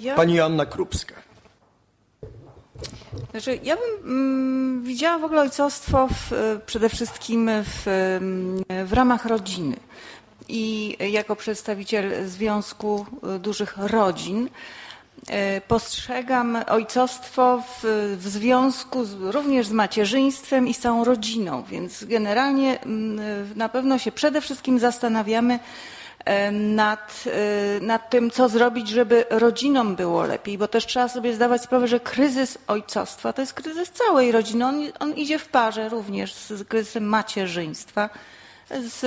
ja, Pani Joanna Krupska. znaczy, ja bym mm, widziała w ogóle ojcostwo w, przede wszystkim w, w ramach rodziny. I jako przedstawiciel Związku Dużych Rodzin y, postrzegam ojcostwo w, w związku z, również z macierzyństwem i z całą rodziną, więc generalnie mm, na pewno się przede wszystkim zastanawiamy e, nad, e, nad tym, co zrobić, żeby rodzinom było lepiej, bo też trzeba sobie zdawać sprawę, że kryzys ojcostwa to jest kryzys całej rodziny. On, on idzie w parze również z kryzysem macierzyństwa. Z,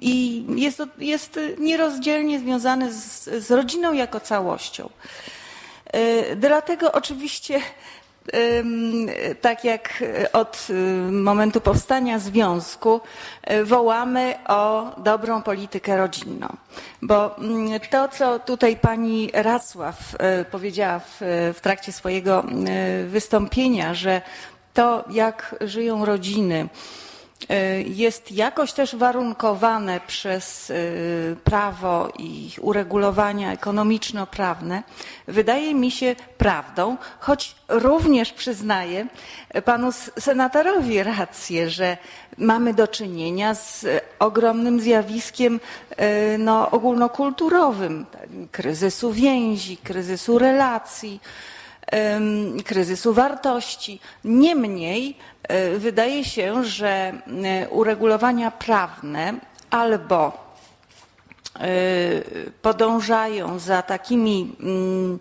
I jest, jest nierozdzielnie związany z, z rodziną jako całością. E, Dlatego oczywiście, tak jak od y, momentu powstania związku, y, wołamy o dobrą politykę rodzinną. Bo mm, to, co tutaj pani Racław y, powiedziała w, w trakcie swojego y, wystąpienia, że to, jak żyją rodziny, y, jest jakoś też warunkowane przez y, prawo i uregulowania ekonomiczno-prawne, wydaje mi się prawdą, choć również przyznaję panu s- senatorowi rację, że mamy do czynienia z ogromnym zjawiskiem y, no, ogólnokulturowym, tak, kryzysu więzi, kryzysu relacji kryzysu wartości. Niemniej e, wydaje się, że e, uregulowania prawne albo e, podążają za takimi mm,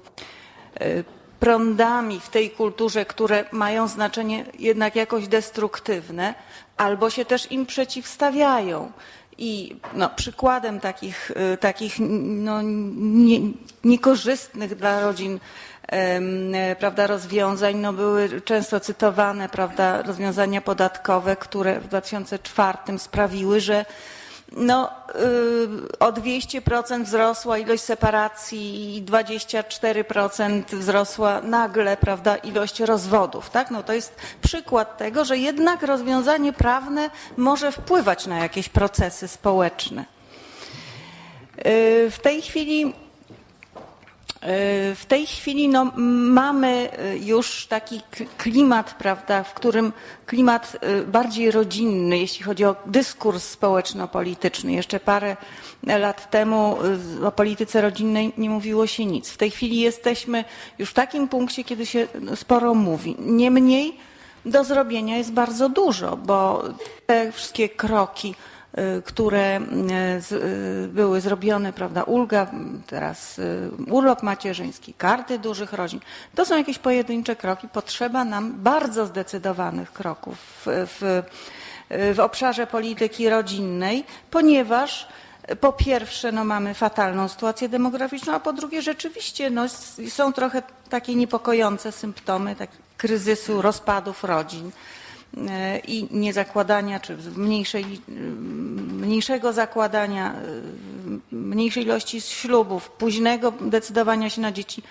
prądami w tej kulturze, które mają znaczenie jednak jakoś destruktywne, albo się też im przeciwstawiają. I no, przykładem takich, takich no, nie, niekorzystnych dla rodzin prawda, rozwiązań no, były często cytowane prawda, rozwiązania podatkowe, które w 2004 sprawiły, że no, y, o 200% wzrosła ilość separacji i 24% wzrosła nagle prawda, ilość rozwodów. Tak? No, to jest przykład tego, że jednak rozwiązanie prawne może wpływać na jakieś procesy społeczne. Y, W tej chwili w tej chwili no, mamy już taki klimat, prawda, w którym klimat y, bardziej rodzinny, jeśli chodzi o dyskurs społeczno-polityczny. Jeszcze parę lat temu y, o polityce rodzinnej nie mówiło się nic. W tej chwili jesteśmy już w takim punkcie, kiedy się sporo mówi. Niemniej do zrobienia jest bardzo dużo, bo te wszystkie kroki, które y, y, były zrobione, prawda, ulga, teraz y, urlop macierzyński, karty dużych rodzin, to są jakieś pojedyncze kroki. Potrzeba nam bardzo zdecydowanych kroków w, w, obszarze polityki rodzinnej, ponieważ po pierwsze, no mamy fatalną sytuację demograficzną, a po drugie rzeczywiście no, są trochę takie niepokojące symptomy tak, kryzysu, rozpadów rodzin e, i niezakładania, czy w mniejszej, mniejszego zakładania, e, mniejszej ilości ślubów, późnego decydowania się na dzieci.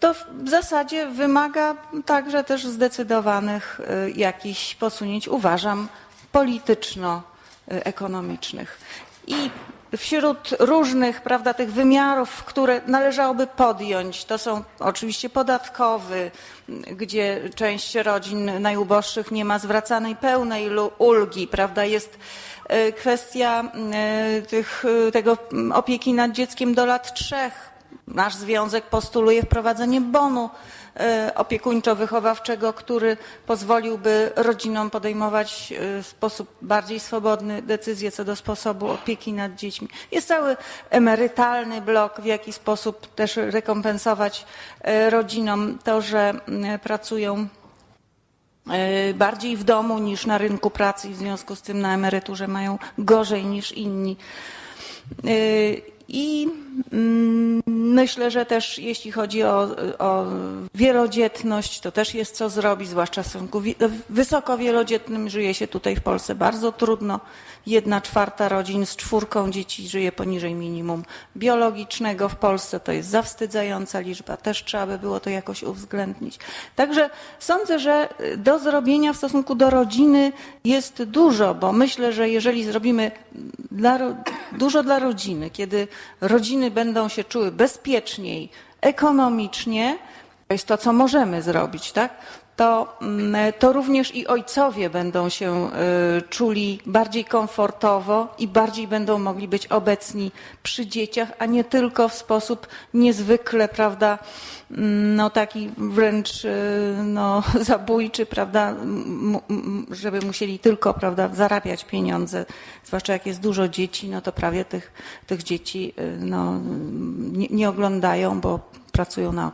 To w zasadzie wymaga także też zdecydowanych e, jakichś posunięć, uważam, polityczno-ekonomicznych. I wśród różnych prawda, tych wymiarów, które należałoby podjąć, to są oczywiście podatkowy, gdzie część rodzin najuboższych nie ma zwracanej pełnej ulgi, prawda, jest e, kwestia e, tych, e, tego opieki nad dzieckiem do lat trzech. Nasz związek postuluje wprowadzenie bonu e, opiekuńczo-wychowawczego, który pozwoliłby rodzinom podejmować e, w sposób bardziej swobodny decyzje co do sposobu opieki nad dziećmi. Jest cały emerytalny blok, w jaki sposób też rekompensować e, rodzinom to, że m, pracują bardziej w domu niż na rynku pracy i w związku z tym na emeryturze mają gorzej niż inni. I mm, myślę, że też jeśli chodzi o, o wielodzietność, to też jest co zrobić, zwłaszcza w stosunku wysoko wielodzietnym żyje się tutaj w Polsce bardzo trudno. Jedna czwarta rodzin z czwórką dzieci żyje poniżej minimum biologicznego w Polsce. To jest zawstydzająca liczba. Też trzeba by było to jakoś uwzględnić. Także sądzę, że do zrobienia w stosunku do rodziny jest dużo, bo myślę, że jeżeli zrobimy dla, dużo dla rodziny, kiedy rodziny będą się czuły bezpiecznie, bezpieczniej ekonomicznie, to jest to, co możemy zrobić, tak? To, mm, to również i ojcowie będą się y, czuli bardziej komfortowo i bardziej będą mogli być obecni przy dzieciach, a nie tylko w sposób niezwykle, prawda, mm, no taki wręcz y, no, zabójczy, prawda, żeby musieli tylko, prawda, zarabiać pieniądze, zwłaszcza jak jest dużo dzieci, no to prawie tych, tych dzieci y, no, nie, nie oglądają, bo pracują na